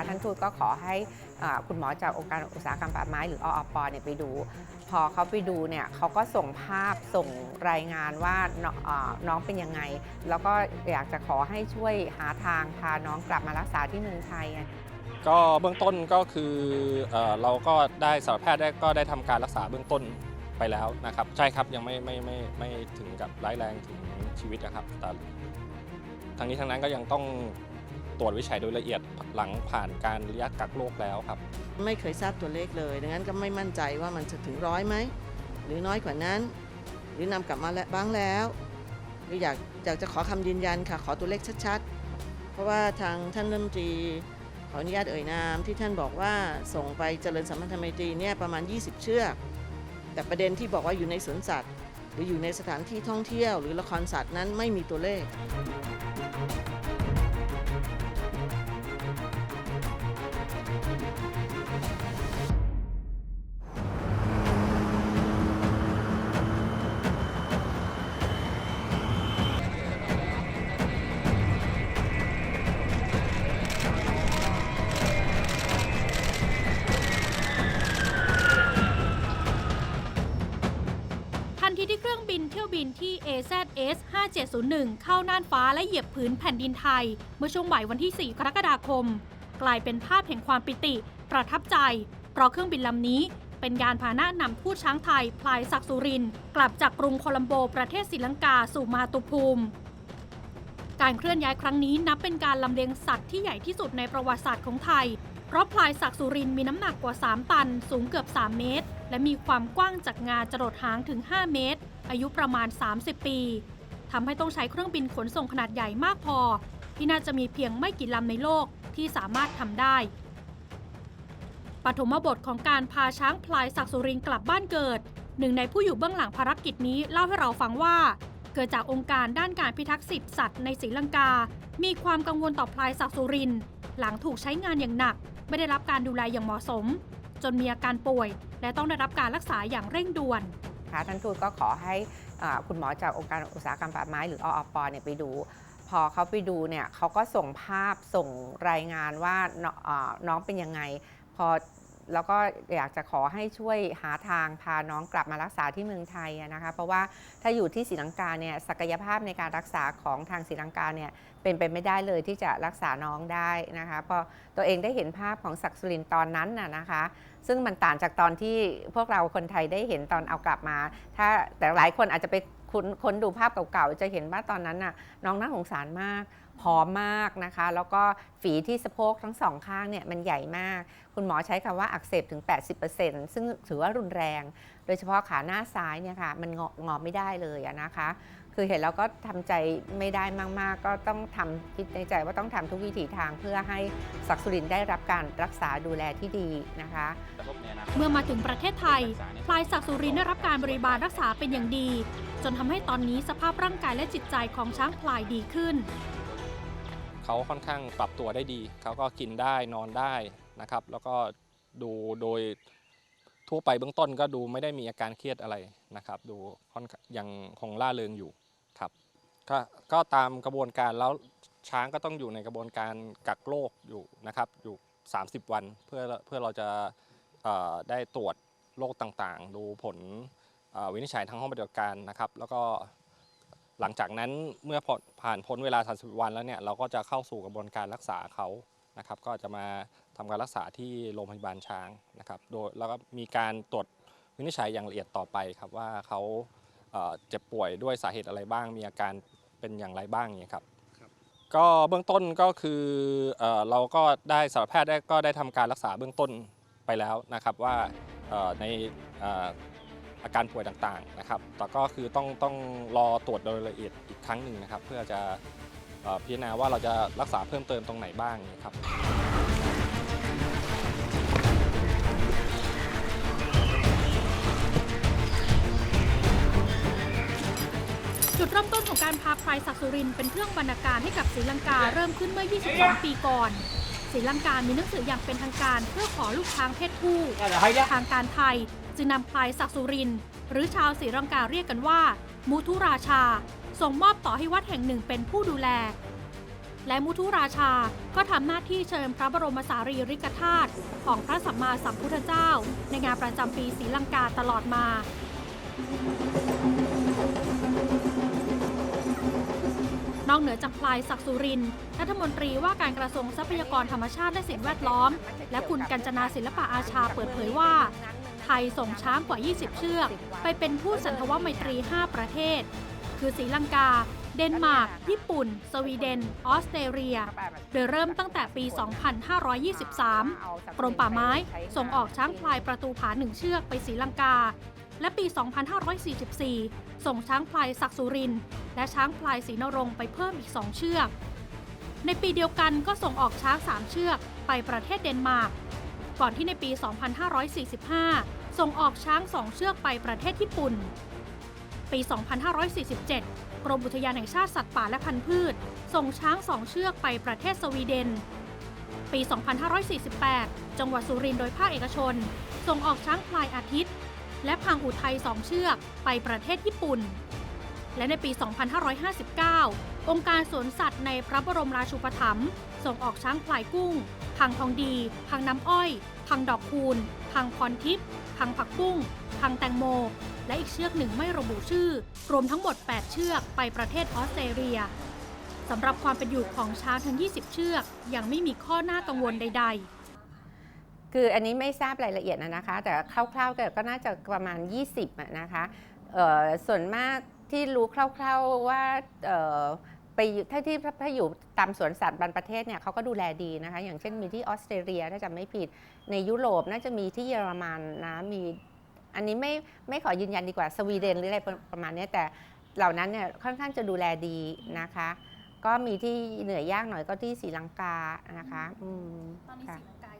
นะคะท่านทูตก็ขอให้คุณหมอจากองค์การอุตสาหกรรมป่าไม้หรือออปเนี่ยไปดู พอเขาไปดูเนี่ยเขาก็ส่งภาพส่งรายงานว่าน้องเป็นยังไง แล้วก็อยากจะขอให้ช่วยหาทางพาน้องกลับมารักษาที่เมืองไทยก็เบื้องต้นก็คือเอเราก็ได้สัตวแพทย์ได้ก็ได้ทำการรักษาเบื้องต้นไปแล้วนะครับ ใช่ครับยังไม่ไม่ไม่ไม่ถึงกับร้ายแรงถึงชีวิตนะครับแต่ทั้งนี้ทั้งนั้นก็ยังต้อง ตรวจวิจัยโดยละเอียดหลังผ่านการระยะกักโรคแล้วครับ ไม่เคยทราบตัวเลขเลย ดังนั้นก็ไม่มั่นใจว่ามันจะถึงร้อยไหม หรือน้อยกว่านั้น หรือนำกลับมาแล้วบ้างแล้วหรืออยากอยากจะขอคำยืนยันค่ะ ขอตัวเลขชัดๆ เพราะว่าทางท่านรัฐมนตรีขออนุญาตเอ่ยนามที่ท่านบอกว่าส่งไปเจริญสัมพันธไมตรีเนี่ยประมาณ 20 เชือก แต่ประเด็นที่บอกว่าอยู่ในสวนสัตว์ หรืออยู่ในสถานที่ท่องเที่ยว หรือละครสัตว์นั้นไม่มีตัวเลข ทันทีที่เครื่องบินเที่ยวบินที่ AZS 5701 เข้าน่านฟ้าและเหยียบพื้นแผ่นดินไทย เมื่อช่วงบ่ายวันที่ 4 กรกฎาคม กลายเป็นภาพแห่งความปิติ ประทับใจ เพราะเครื่องบินลำนี้เป็นยานพาหนะนำทูตช้างไทย พลายศักสุริน กลับจากกรุงโคลัมโบประเทศศรีลังกาสู่มาตุภูมิ การเคลื่อนย้ายครั้งนี้นับเป็นการลำเลียงสัตว์ที่ใหญ่ที่สุดในประวัติศาสตร์ของไทย เพราะพลายศักสุรินมีน้ำหนักกว่า 3 ตัน สูงเกือบ 3 เมตร และมีความกว้างจากงาจรดหางถึง 5 เมตร อายุประมาณ 30 ปีทำให้ต้องใช้เครื่องบินขนส่งขนาดใหญ่มากพอ ที่น่าจะมีเพียงไม่กี่ลำในโลกที่สามารถทำได้ปฐมบทของการพาช้างพลายศักสุรินกลับบ้านเกิด หนึ่งในผู้อยู่เบื้องหลังภารกิจนี้เล่าให้เราฟังว่า เกิดจากองค์การด้านการพิทักษ์สิทธิสัตว์ในศรีลังกา มีความกังวลต่อพลายศักสุริน หลังถูกใช้งานอย่างหนัก ไม่ได้รับการดูแลอย่างเหมาะสม จนมีอาการป่วย และต้องได้รับการรักษาอย่างเร่งด่วนนะคะท่านทูตก็ขอให้คุณหมอจากองค์การอุตสาหกรรมป่าไม้หรือออปเนี่ยไปดู พอเขาไปดูเนี่ยเขาก็ส่งภาพส่งรายงานว่าน้องเป็นยังไง พอแล้วก็อยากจะขอให้ช่วยหาทางพาน้องกลับมารักษาที่เมืองไทยนะคะเพราะว่าถ้าอยู่ที่ศรีลังกาเนี่ยศักยภาพในการรักษาของทางศรีลังกาเนี่ยเป็นไปไม่ได้เลยที่จะรักษาน้องได้นะคะพอตัวเองได้เห็นภาพของศักดิ์สุรินตอนนั้นน่ะนะคะ ซึ่งมันต่างจากตอนที่พวกเราคนไทยได้เห็นตอนเอากลับมา ถ้าแต่หลายคนอาจจะไปค้นค้นดูภาพเก่าๆ จะเห็นว่าตอนนั้นน่ะน้องน่าสงสารมากผอมมากนะคะ แล้วก็ฝีที่สะโพกทั้งสองข้างเนี่ยมันใหญ่มาก คุณหมอใช้คำว่าอักเสบถึง 80%ซึ่งถือว่ารุนแรง โดยเฉพาะขาหน้าซ้ายเนี่ยค่ะ มันงองอไม่ได้เลยนะคะ คือเห็นแล้วก็ทำใจไม่ได้มากๆ ก็ต้องทำคิดในใจว่าต้องทำทุกวิถีทางเพื่อให้ศักดิ์สุรินทร์ได้รับการรักษาดูแลที่ดีนะคะ เมื่อมาถึงประเทศไทยพลายศักดิ์สุรินทร์ได้รับการบริบาลรักษาเป็นอย่างดี จนทำให้ตอนนี้สภาพร่างกายและจิตใจของช้างพลายดีขึ้น เขาค่อนข้างปรับตัวได้ดี เขาก็กินได้นอนได้นะครับ แล้วก็ดูโดยทั่วไปเบื้องต้นก็ดูไม่ได้มีอาการเครียดอะไรนะครับ ดูค่อนข้างยังคงล่าเริงอยู่ ครับก็ก็ตามกระบวนการแล้วช้างก็ต้องอยู่ในกระบวนการกักโรคอยู่นะครับอยู่ 30 วันเพื่อเพื่อเราจะได้ตรวจโรคต่างๆ ดูผลวินิจฉัยทางห้องปฏิบัติการนะครับ แล้วก็หลังจากนั้นเมื่อผ่านพ้นเวลา 30 วันแล้วเนี่ยเราก็จะเข้าสู่กระบวนการรักษาเขานะครับ ก็จะมาทำการรักษาที่โรงพยาบาลช้างนะครับ โดยแล้วก็มีการตรวจวินิจฉัยอย่างละเอียดต่อไปครับว่าเขา เอ่อเจ็บป่วยด้วยสาเหตุอะไรบ้าง มีอาการเป็นอย่างไรบ้างเนี่ยครับก็เบื้องต้นก็คือเอ่อเราก็ได้สัตวแพทย์ได้ก็ได้ทำการรักษาเบื้องต้นไปแล้วนะครับว่าเอ่อในเอ่ออาการป่วยต่างๆนะครับแต่ก็คือต้องต้องรอตรวจโดยละเอียดอีกครั้งหนึ่งนะครับ เพื่อจะเอ่อพิจารณาว่าเราจะรักษาเพิ่มเติมตรงไหนบ้างนะครับ เริ่มต้นของการพาพลายศักดิ์สุรินทร์เป็นเครื่องบรรณาการให้กับศรีลังกาเริ่มขึ้นเมื่อ 22 ปีก่อนศรีลังกามีหนังสืออย่างเป็นทางการเพื่อขอลูกช้างเพศผู้ทางการไทย จึงนำพลายศักดิ์สุรินทร์หรือชาวศรีลังกาเรียกกันว่า มุทุราชา ส่งมอบต่อให้วัดแห่งหนึ่งเป็นผู้ดูแล และมุทุราชาก็ทำหน้าที่เชิญพระบรมสารีริกธาตุของพระสัมมาสัมพุทธเจ้า ในงานประจำปีศรีลังกาตลอดมา นอกเหนือจากพลายศักสุรินร์รัฐมนตรีว่าการกระทรวงทรัพยากรธรรมชาติและสิ่งแวดล้อม และคุณกัญจนาศิลปะอาชาเปิดเผยว่า ไทยส่งช้างกว่า 20 เชือก ไปเป็นผู้สันทวไมตรี 5 ประเทศ คือศรีลังกา เดนมาร์ก ญี่ปุ่น สวีเดน ออสเตรเลีย โดยเริ่มตั้งแต่ปี 2523 กรมป่าไม้ส่งออกช้างพลายประตูผาหนึ่งเชือกไปศรีลังกา และปี 2544 ส่งช้างพลายศักสุริน และช้างพลายศรีนรงไปเพิ่มอีก 2 เชือก ในปีเดียวกันก็ส่งออกช้าง 3 เชือกไปประเทศเดนมาร์ก ก่อนที่ในปี 2545 ส่งออกช้าง 2 เชือกไปประเทศญี่ปุ่น ปี 2547 กรมอุทยานแห่งชาติสัตว์ป่าและพันธุ์พืช ส่งช้าง 2 เชือกไปประเทศสวีเดน ปี 2548 จังหวัดสุรินทร์โดยภาคเอกชน ส่งออกช้างพลายอาทิตย์ และพังอุทัย2เชือกไปประเทศญี่ปุ่น และในปี 2559 องค์การสวนสัตว์ในพระบรมราชูปถัมภ์ส่งออกช้างพลายกุ้ง พังทองดี พังน้ำอ้อย พังดอกคูณ พังพรทิพย์ พังผักบุ้ง พังแตงโม และอีกเชือกหนึ่งไม่ระบุชื่อ รวมทั้งหมด 8 เชือกไปประเทศออสเตรเลียสำหรับความเป็นอยู่ของช้างทั้ง 20 เชือก ยังไม่มีข้อน่ากังวลใด ๆ คืออันนี้ไม่ทราบรายละเอียดนะนะคะ แต่คร่าวๆก็ก็น่าจะประมาณ 20อะนะคะเอ่อส่วนมากที่รู้คร่าวๆว่าเอ่อไปอยู่ถ้าที่ถ้าอยู่ตามสวนสัตว์บางประเทศเนี่ยเขาก็ดูแลดีนะคะ อย่างเช่นมีที่ออสเตรเลียถ้าจำไม่ผิดในยุโรปน่าจะมีที่เยอรมันนะมีอันนี้ไม่ไม่ขอยืนยันดีกว่าสวีเดนหรืออะไรประมาณเนี้ยแต่เหล่านั้นเนี่ยค่อนข้างจะดูแลดีนะคะ ก็มีที่เหนือยากหน่อยก็ที่ศรีลังกานะคะอืมตอนนี้ค่ะสีลังกายัง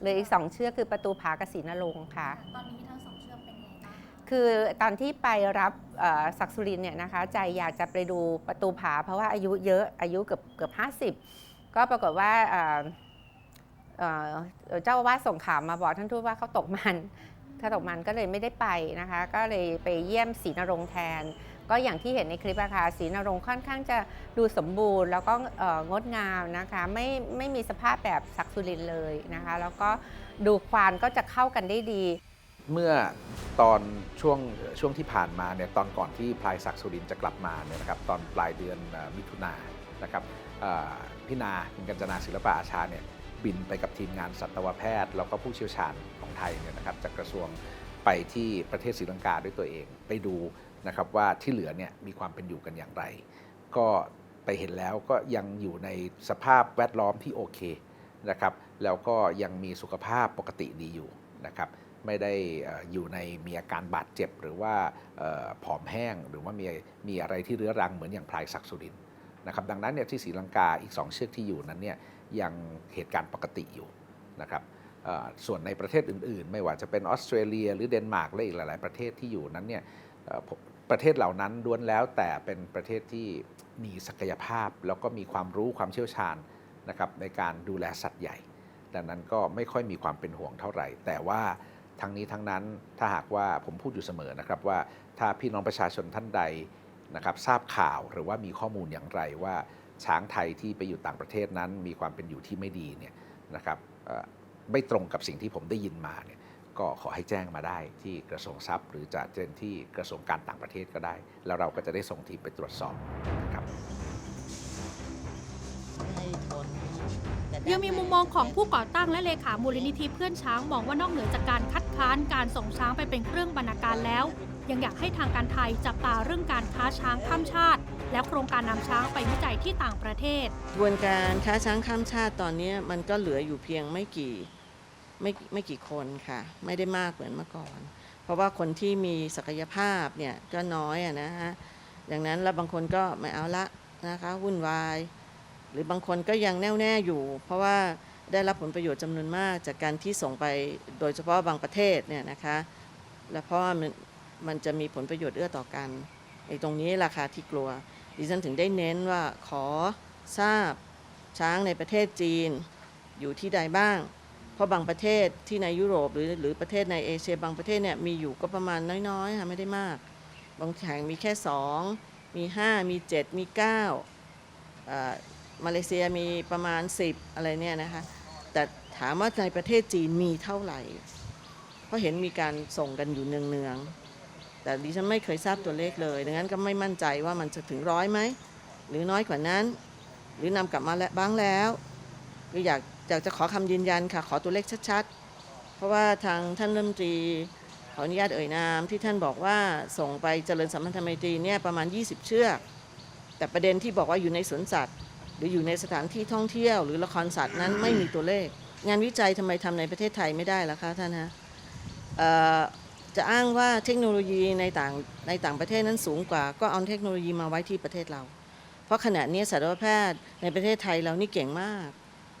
เหลือสองเหลืออีกสองเชือกคือประตูผากบศรีนรงค์ค่ะ ตอนนี้ทั้งสองเชือกเป็นไงบ้างคือตอนที่ไปรับเอ่อศักดิ์สุรินทร์เนี่ยนะคะใจอยากจะไปดูประตูผา เพราะว่าอายุเยอะอายุเกือบเกือบห้าสิบก็ปรากฏว่าเอ่อเอ่อเจ้าอาวาสส่งข่าวมาบอกท่านทูตว่าเขาตกมันเขาตกมันก็เลยไม่ได้ไปนะคะ ก็เลยไปเยี่ยมศรีนรงค์แทน ก็อย่างที่เห็นในคลิปอะค่ะศรีนรงค์ค่อนข้างจะดูสมบูรณ์ แล้วก็งดงามนะคะไม่ไม่มีสภาพแบบศักสุรินเลยนะคะ แล้วก็ดูควานก็จะเข้ากันได้ดี เมื่อตอนช่วงช่วงที่ผ่านมาเนี่ยตอนก่อนที่พลายศักดิ์สุรินจะกลับมาเนี่ยนะครับตอนปลายเดือนมิถุนายนนะครับพี่นาคุณกัญจนาศิลปะอาชาเนี่ยบินไปกับทีมงานสัตวแพทย์ แล้วก็ผู้เชี่ยวชาญของไทยเนี่ยนะครับจากกระทรวงไปที่ประเทศศรีลังกาด้วยตัวเอง ไปดู นะครับว่าที่เหลือเนี่ยมีความเป็นอยู่กันอย่างไร ก็ไปเห็นแล้วก็ยังอยู่ในสภาพแวดล้อมที่โอเคนะครับแล้วก็ยังมีสุขภาพปกติดีอยู่นะครับไม่ได้อยู่ในมีอาการบาดเจ็บ หรือว่าออผอมแห้งหรือว่ามีมีอะไรที่เรื้อรังเหมือนอย่างพลายศักดิ์สุรินนะครับดังนั้นเนี่ยที่ศรีลังกาอีก 2 เชือกที่อยู่นั้นเนี่ยยังเหตุการณ์ปกติอยู่นะครับส่วนในประเทศอื่นๆ ไม่ว่าจะเป็นออสเตรเลีย หรือเดนมาร์กและอีกหลาย ๆ ประเทศที่อยู่นั้นเนี่ย ประเทศเหล่านั้นล้วนแล้วแต่เป็นประเทศที่มีศักยภาพ แล้วก็มีความรู้ความเชี่ยวชาญนะครับในการดูแลสัตว์ใหญ่ ดังนั้นก็ไม่ค่อยมีความเป็นห่วงเท่าไหร่ แต่ว่าทั้งนี้ทั้งนั้นถ้าหากว่าผมพูดอยู่เสมอนะครับว่าถ้าพี่น้องประชาชนท่านใดนะครับทราบข่าวหรือว่ามีข้อมูลอย่างไรว่าช้างไทยที่ไปอยู่ต่างประเทศนั้น มีความเป็นอยู่ที่ไม่ดีเนี่ยนะครับไม่ตรงกับสิ่งที่ผมได้ยินมาเนี่ย ก็ขอให้แจ้งมาได้ที่กระทรวงทรัพย์ หรือจะเจนที่กระทรวงการต่างประเทศก็ได้ แล้วเราก็จะได้ส่งทีมไปตรวจสอบนะครับยังมีมุมมองของผู้ก่อตั้งและเลขามูลนิธิเพื่อนช้างมองว่านอกเหนือจากการคัดค้านการส่งช้างไปเป็นเครื่องบรรณาการแล้ว ยังอยากให้ทางการไทยจับตาเรื่องการค้าช้างข้ามชาติ และโครงการนำช้างไปวิจัยที่ต่างประเทศกระบวนการค้าช้างข้ามชาติตอนนี้มันก็เหลืออยู่เพียงไม่กี่ ไม่ไม่กี่คนค่ะ ไม่ได้มากเหมือนเมื่อก่อน เพราะว่าคนที่มีศักยภาพเนี่ยก็น้อยอะนะฮะดังนั้นแล้วบางคนก็ไม่เอาละนะคะวุ่นวาย หรือบางคนก็ยังแน่วแน่อยู่ เพราะว่าได้รับผลประโยชน์จำนวนมากจากการที่ส่งไปโดยเฉพาะบางประเทศเนี่ยนะคะ และเพราะว่ามันมันจะมีผลประโยชน์เอื้อต่อกันไอ้ตรงนี้ราคาที่กลัวดิฉันถึงได้เน้นว่าขอทราบช้างในประเทศจีนอยู่ที่ใดบ้าง เพราะบางประเทศที่ในยุโรปหรือหรือประเทศในเอเชียบางประเทศเนี่ยมีอยู่ก็ประมาณน้อยๆค่ะไม่ได้มาก บางแห่งมีแค่สองมีห้ามีเจ็ดมีเก้าอ่ามาเลเซียมีประมาณ 10 อะไรเนี่ยนะคะ แต่ถามว่าในประเทศจีนมีเท่าไหร่ เพราะเห็นมีการส่งกันอยู่เนืองๆ แต่ดิฉันไม่เคยทราบตัวเลขเลย ดังนั้นก็ไม่มั่นใจว่ามันจะถึงร้อยไหม หรือน้อยกว่านั้น หรือนำกลับมาแล้วบ้างแล้วก็อยาก อยากจะขอคำยืนยันค่ะ ขอตัวเลขชัดๆ เพราะว่าทางท่านรัฐมนตรีขออนุญาตเอ่ยนามที่ท่านบอกว่าส่งไปเจริญสัมพันธไมตรีเนี่ยประมาณ 20 เชือก แต่ประเด็นที่บอกว่าอยู่ในสวนสัตว์ หรืออยู่ในสถานที่ท่องเที่ยว หรือละครสัตว์นั้นไม่มีตัวเลข งานวิจัยทำไมทำในประเทศไทยไม่ได้ล่ะคะท่านฮะจะอ้างว่าเทคโนโลยีในต่างในต่างประเทศนั้นสูงกว่า ก็เอาเทคโนโลยีมาไว้ที่ประเทศเรา เพราะขณะนี้สัตวแพทย์ในประเทศไทยเรานี่เก่งมาก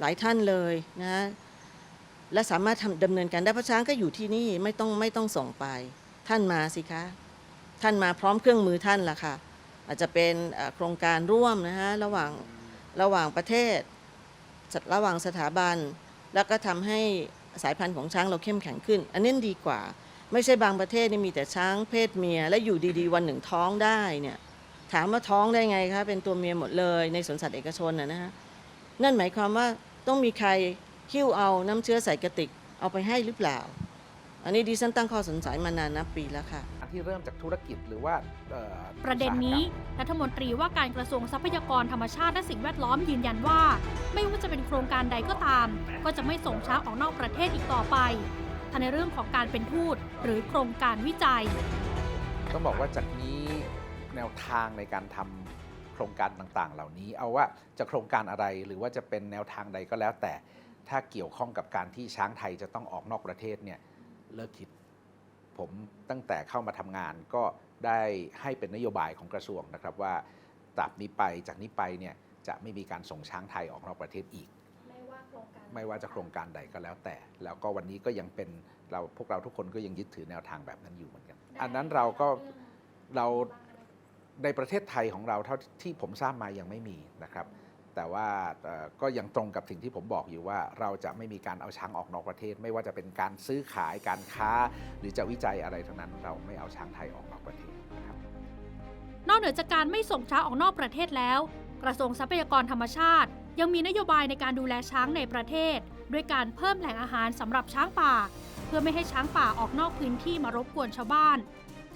หลายท่านเลยนะและสามารถทำดำเนินการได้เพราะช้างก็อยู่ที่นี่ไม่ต้องไม่ต้องส่งไป ท่านมาสิคะ ท่านมาพร้อมเครื่องมือท่านล่ะค่ะ อาจจะเป็นโครงการร่วมนะฮะระหว่างระหว่างประเทศ ระหว่างสถาบัน แล้วก็ทำให้สายพันธุ์ของช้างเราเข้มแข็งขึ้น อันนี้ดีกว่า ไม่ใช่บางประเทศนี่มีแต่ช้างเพศเมีย และอยู่ดีๆ วันหนึ่งท้องได้เนี่ยถามว่าท้องได้ไงคะเป็นตัวเมียหมดเลยในสวนสัตว์เอกชนนะฮะ นั่นหมายความว่าต้องมีใครหิ้วเอาน้ำเชื้อใส่กระติกเอาไปให้หรือเปล่า อันนี้ดิฉันตั้งข้อสงสัยมานานนับปีแล้วค่ะอันที่เริ่มจากธุรกิจหรือว่าอ่อประเด็นนี้อุตสาหกรรมรัฐมนตรีว่าการกระทรวงทรัพยากรธรรมชาติและสิ่งแวดล้อมยืนยันว่า ไม่ว่าจะเป็นโครงการใดก็ตาม ก็จะไม่ส่งช้างออกนอกประเทศอีกต่อไปทั้งในเรื่องของการเป็นทูตหรือโครงการวิจัย ต้องบอกว่าจากนี้แนวทางในการทำ โครงการต่างๆ เหล่านี้ เอาว่าจะโครงการอะไรหรือว่าจะเป็นแนวทางใดก็แล้ว แต่ถ้าเกี่ยวข้องกับการที่ช้างไทยจะต้องออกนอกประเทศเนี่ยเลิกคิดผมตั้งแต่เข้ามาทำงานก็ได้ให้เป็นนโยบายของกระทรวงนะครับว่าตราบนี้ไปจากนี้ไปเนี่ยจะไม่มีการส่งช้างไทยออกนอกประเทศอีกไม่ว่าจะโครงการใดก็แล้วแต่ แล้วก็วันนี้ก็ยังเป็นเราพวกเราทุกคนก็ยังยึดถือแนวทางแบบนั้นอยู่เหมือนกัน อันนั้นเราก็เรา ในประเทศไทยของเราเท่าที่ผมทราบมายังไม่มีนะครับ แต่ว่าก็ยังตรงกับสิ่งที่ผมบอกอยู่ว่าเราจะไม่มีการเอาช้างออกนอกประเทศ ไม่ว่าจะเป็นการซื้อขายการค้า หรือจะวิจัยอะไรทั้งนั้น เราไม่เอาช้างไทยออกนอกประเทศนะครับนอกเหนือจากการไม่ส่งช้างออกนอกประเทศแล้ว กระทรวงทรัพยากรธรรมชาติ ยังมีนโยบายในการดูแลช้างในประเทศ ด้วยการเพิ่มแหล่งอาหารสำหรับช้างป่า เพื่อไม่ให้ช้างป่าออกนอกพื้นที่มารบกวนชาวบ้าน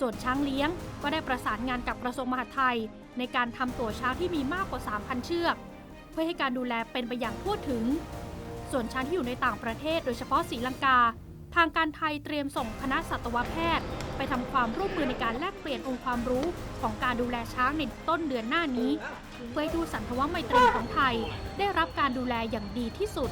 ส่วนช้างเลี้ยงก็ได้ประสานงานกับกระทรวงมหาดไทย ในการทำตัวช้างที่มีมากกว่า 3,000 เชือก เพื่อให้การดูแลเป็นไปอย่างทั่วถึง ส่วนช้างที่อยู่ในต่างประเทศโดยเฉพาะศรีลังกา ทางการไทยเตรียมส่งคณะสัตวแพทย์ ไปทำความร่วมมือในการแลกเปลี่ยนองค์ความรู้ของการดูแลช้างในต้นเดือนหน้านี้ เพื่อให้ทูตสันทวไมตรีของไทย ได้รับการดูแลอย่างดีที่สุด